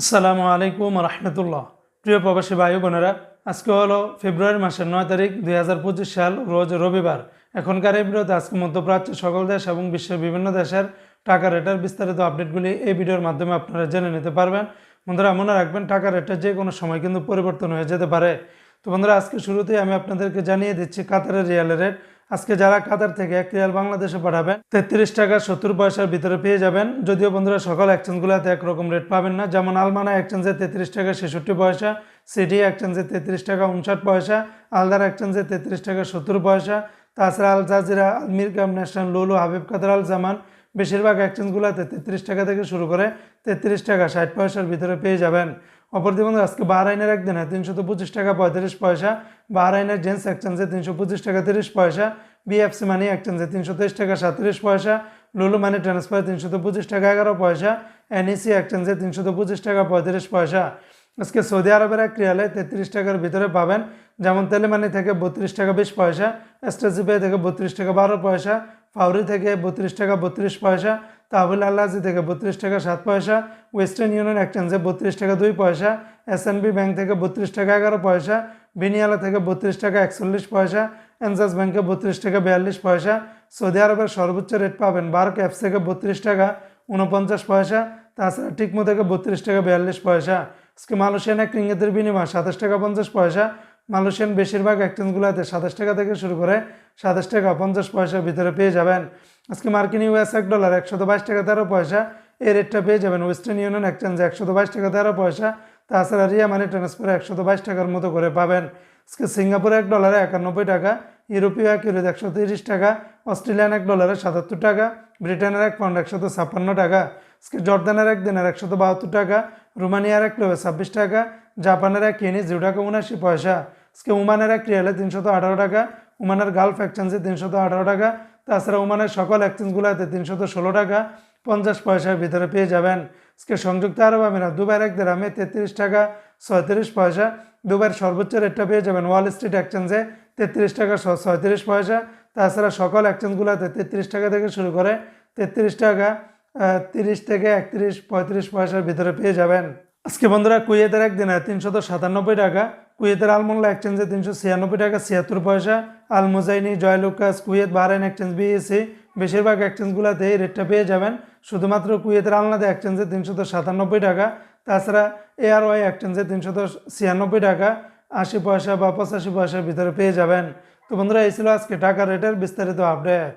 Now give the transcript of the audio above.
আসসালামু আলাইকুম রহমতুল্লাহ। প্রিয় প্রবাসী ভাই বোনেরা, আজকে হলো ফেব্রুয়ারি মাসের নয় তারিখ দুই হাজার পঁচিশ সাল, রোজ রবিবার। এখনকার এই ভিডিওতে আজকে মধ্যপ্রাচ্যের সকল দেশ এবং বিশ্বের বিভিন্ন দেশের টাকা রেটের বিস্তারিত আপডেটগুলি এই ভিডিওর মাধ্যমে আপনারা জেনে নিতে পারবেন। বন্ধুরা, মনে রাখবেন, টাকা রেটের যে কোনো সময় কিন্তু পরিবর্তন হয়ে যেতে পারে। তো বন্ধুরা, আজকে শুরুতেই আমি আপনাদেরকে জানিয়ে দিচ্ছি কাতারের রিয়ালের রেট। আজকে যারা কাতার থেকে এক রিয়াল বাংলাদেশে পাঠাবেন, তেত্রিশ টাকা সত্তর পয়সার ভিতরে পেয়ে যাবেন। যদিও বন্ধুরা, সকল এক্সচেঞ্জগুলোতে একরকম রেট পাবেন না। যেমন আলমানা এক্সচেঞ্জে তেত্রিশ টাকা ছেষট্টি পয়সা সিটি এক্সচেঞ্জে তেত্রিশ টাকা উনষাট পয়সা আলদার এক্সচেঞ্জে তেত্রিশ টাকা সত্তর পয়সা। তাছাড়া আল জাজিরা আলমির কাম ন্যাশনাল লুলু, হাবিব কাতার আল জামান, বেশিরভাগ এক্সচেঞ্জগুলোতে তেত্রিশ টাকা থেকে শুরু করে তেত্রিশ টাকা ষাট পয়সার ভিতরে পেয়ে যাবেন। অপরদিকে বন্ধু, আজকে বাহরাইনের একদিনে তিনশত পঁচিশ টাকা, পঁয়ত্রিশ পয়সা। বাহরাইনের জেন্টস এক্সচেঞ্জে তিনশো পঁচিশ টাকা, তিরিশ পয়সা। বিএফসি মানি এক্সচেঞ্জে তিনশো তেইশ টাকা, সাঁত্রিশ পয়সা। লুলু মানি ট্রান্সফার তিনশত পঁচিশ টাকা, এগারো পয়সা। এনইসি এক্সচেঞ্জে তিনশত পঁচিশ টাকা, পঁয়ত্রিশ পয়সা। আজকে সৌদি আরবের এক রিয়ালে তেত্রিশ টাকার ভিতরে পাবেন। যেমন তেলেমানি থেকে বত্রিশ টাকা, বিশ পয়সা। এসটিসিপে থেকে বত্রিশ টাকা, বারো পয়সা। ফাউরি থেকে বত্রিশ টাকা, বত্রিশ পয়সা। তাহবিল আল্লাজি থেকে বত্রিশ টাকা সাত পয়সা, ওয়েস্টার্ন ইউনিয়ন এক্সচেঞ্জে বত্রিশ টাকা দুই পয়সা এসএনবি ব্যাংক থেকে বত্রিশ টাকা এগারো পয়সা, বিনিয়ালা থেকে বত্রিশ টাকা একচল্লিশ পয়সা এনজাস ব্যাংকে বত্রিশ টাকা বিয়াল্লিশ পয়সা, সৌদি আরবের সর্বোচ্চ রেট পাবেন বার্ক অ্যাপস থেকে বত্রিশ টাকা উনপঞ্চাশ পয়সা, তাছাড়া টিকমো থেকে বত্রিশ টাকা বিয়াল্লিশ পয়সা আজকে মালয়েশিয়ান এক বিনিময় সাতাশ টাকা পঞ্চাশ পয়সা মালয়েশিয়ান বেশিরভাগ এক্সচেঞ্জগুলোতে সাতাশ টাকা থেকে শুরু করে সাতাশ টাকা পঞ্চাশ পয়সার ভিতরে পেয়ে যাবেন। আজকে মার্কিন ইউএস এক ডলার একশত বাইশ টাকা তেরো পয়সা। এই রেটটা পেয়ে যাবেন ওয়েস্টার্ন ইউনিয়ন এক্সচেঞ্জে একশত বাইশ টাকা তেরো পয়সা। তাছাড়া রিয়া মানি ট্রান্সফারে একশত বাইশ টাকার মতো করে পাবেন। আজকে সিঙ্গাপুরে এক ডলারে একানব্বই টাকা, ইউরোপীয় এক ইউরোতে একশো তিরিশ টাকা, অস্ট্রেলিয়ান এক ডলারে সাতাত্তর টাকা, ব্রিটেনের এক পাউন্ড একশত ছাপ্পান্ন টাকা। আজকে জর্দানের এক দিনের একশত বাহাত্তর টাকা, রোমানিয়ার এক লোয়ে ছাব্বিশ টাকা, জাপানের এক ইয়েনি জিরো টাকা উনাশি পয়সা। আজকে উমানের এক রিয়ালে তিনশত আঠারো টাকা, উমানের গালফ এক্সচেঞ্জে তিনশত আঠারো টাকা, তাছাড়া উমানের সকল এক্সচেঞ্জগুলোতে তিনশত ষোলো টাকা, পঞ্চাশ পয়সার ভিতরে পেয়ে যাবেন। আজকে সংযুক্ত আরব আমিরাত দুবার এক দেড়ামে তেত্রিশ টাকা, ছয়ত্রিশ পয়সা। দুবার সর্বোচ্চ রেটটা পেয়ে যাবেন ওয়াল স্ট্রিট এক্সচেঞ্জে তেত্রিশ টাকা ছয়ত্রিশ পয়সা। তাছাড়া সকল এক্সচেঞ্জগুলোতে তেত্রিশ টাকা থেকে শুরু করে তেত্রিশ টাকা তিরিশ থেকে একত্রিশ, পঁয়ত্রিশ পয়সার ভিতরে পেয়ে যাবেন। আজকে বন্ধুরা কুয়েতের একদিনে তিনশত সাতানব্বই টাকা কুয়েতের আলমোল্লা এক্সচেঞ্জে তিনশো ছিয়ানব্বই টাকা ছিয়াত্তর পয়সা Al Muzaini Joyalukkas, Kuwait Bahrain exchange BAC বেশিরভাগ এক্সচেঞ্জগুলোতে এই রেটটা পেয়ে যাবেন। শুধুমাত্র কুয়েতের আলনাদে এক্সচেঞ্জে তিনশত সাতানব্বই টাকা, তাছাড়া এআরওয়াই এক্সচেঞ্জে তিনশত ছিয়ানব্বই টাকা, আশি পয়সা বা পঁচাশি পয়সার ভিতরে পেয়ে যাবেন। তো বন্ধুরা, এই ছিল আজকে টাকা রেটের বিস্তারিত আপডেট।